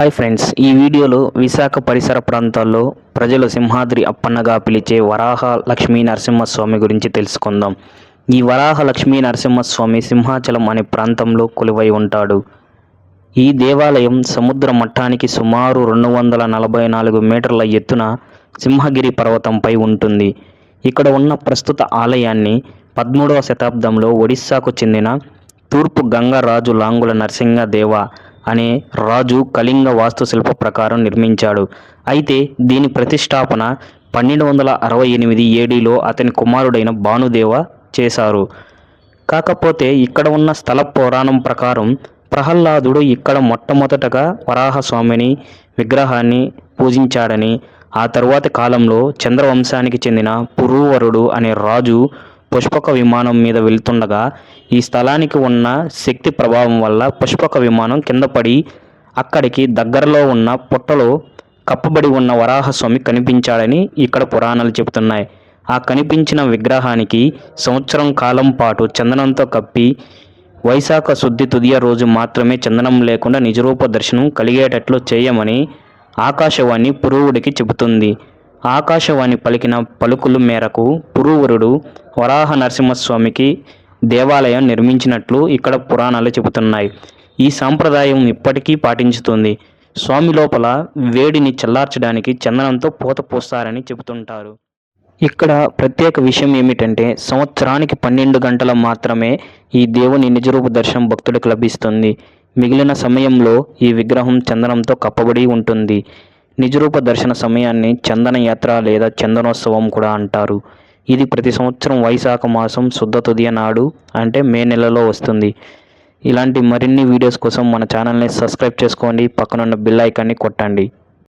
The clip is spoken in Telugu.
హాయ్ ఫ్రెండ్స్ ఈ వీడియోలో విశాఖ పరిసర ప్రాంతాల్లో ప్రజలు సింహాద్రి అప్పన్నగా పిలిచే వరాహ లక్ష్మీ నరసింహస్వామి గురించి తెలుసుకుందాం. ఈ వరాహ లక్ష్మీ నరసింహస్వామి సింహాచలం అనే ప్రాంతంలో కొలువై ఉంటాడు. ఈ దేవాలయం సముద్ర మట్టానికి సుమారు రెండు వందల నలభై నాలుగు మీటర్ల ఎత్తున సింహగిరి పర్వతంపై ఉంటుంది. ఇక్కడ ఉన్న ప్రస్తుత ఆలయాన్ని పదమూడవ శతాబ్దంలో ఒడిస్సాకు చెందిన తూర్పు గంగరాజు లాంగుల నరసింహదేవ అనే రాజు కళింగ వాస్తుశిల్ప ప్రకారం నిర్మించాడు. అయితే దీని ప్రతిష్టాపన పన్నెండు వందల అరవై ఎనిమిది ఏడీలో అతని కుమారుడైన భానుదేవ చేశారు. కాకపోతే ఇక్కడ ఉన్న స్థల పురాణం ప్రకారం ప్రహ్లాదుడు ఇక్కడ మొట్టమొదటగా వరాహస్వామిని విగ్రహాన్ని పూజించాడని ఆ తరువాతి కాలంలో చంద్రవంశానికి చెందిన పురూవరుడు అనే రాజు పుష్పక విమానం మీద వెళ్తుండగా ఈ స్థలానికి ఉన్న శక్తి ప్రభావం వల్ల పుష్పక విమానం కింద పడి అక్కడికి దగ్గరలో ఉన్న పుట్టలో కప్పబడి ఉన్న వరాహస్వామి కనిపించాడని ఇక్కడ పురాణాలు చెబుతున్నాయి. ఆ కనిపించిన విగ్రహానికి సంవత్సరం కాలం పాటు చందనంతో కప్పి వైశాఖ శుద్ధి తుదియ రోజు మాత్రమే చందనం లేకుండా నిజరూప దర్శనం కలిగేటట్లు చేయమని ఆకాశవాణి పురువుడికి చెబుతుంది. ఆకాశవాణి పలికిన పలుకుల మేరకు పురూవరుడు వరాహ నరసింహస్వామికి దేవాలయం నిర్మించినట్లు ఇక్కడ పురాణాలు చెబుతున్నాయి. ఈ సాంప్రదాయం ఇప్పటికీ పాటించుతుంది. స్వామి లోపల వేడిని చల్లార్చడానికి చందనంతో పూత పోస్తారని చెబుతుంటారు. ఇక్కడ ప్రత్యేక విషయం ఏమిటంటే సంవత్సరానికి పన్నెండు గంటల మాత్రమే ఈ దేవుని నిజరూప దర్శనం భక్తుడికి లభిస్తుంది. మిగిలిన సమయంలో ఈ విగ్రహం చందనంతో కప్పబడి ఉంటుంది. నిజరూప దర్శన సమయాన్ని చందన యాత్ర లేదా చందనోత్సవం కూడా అంటారు. ఇది ప్రతి సంవత్సరం వైశాఖ మాసం శుద్ధ తుదియ నాడు అంటే మే నెలలో వస్తుంది. ఇలాంటి మరిన్ని వీడియోస్ కోసం మన ఛానల్ని సబ్స్క్రైబ్ చేసుకోండి. పక్కనున్న బిల్ ఐకాన్ని కొట్టండి.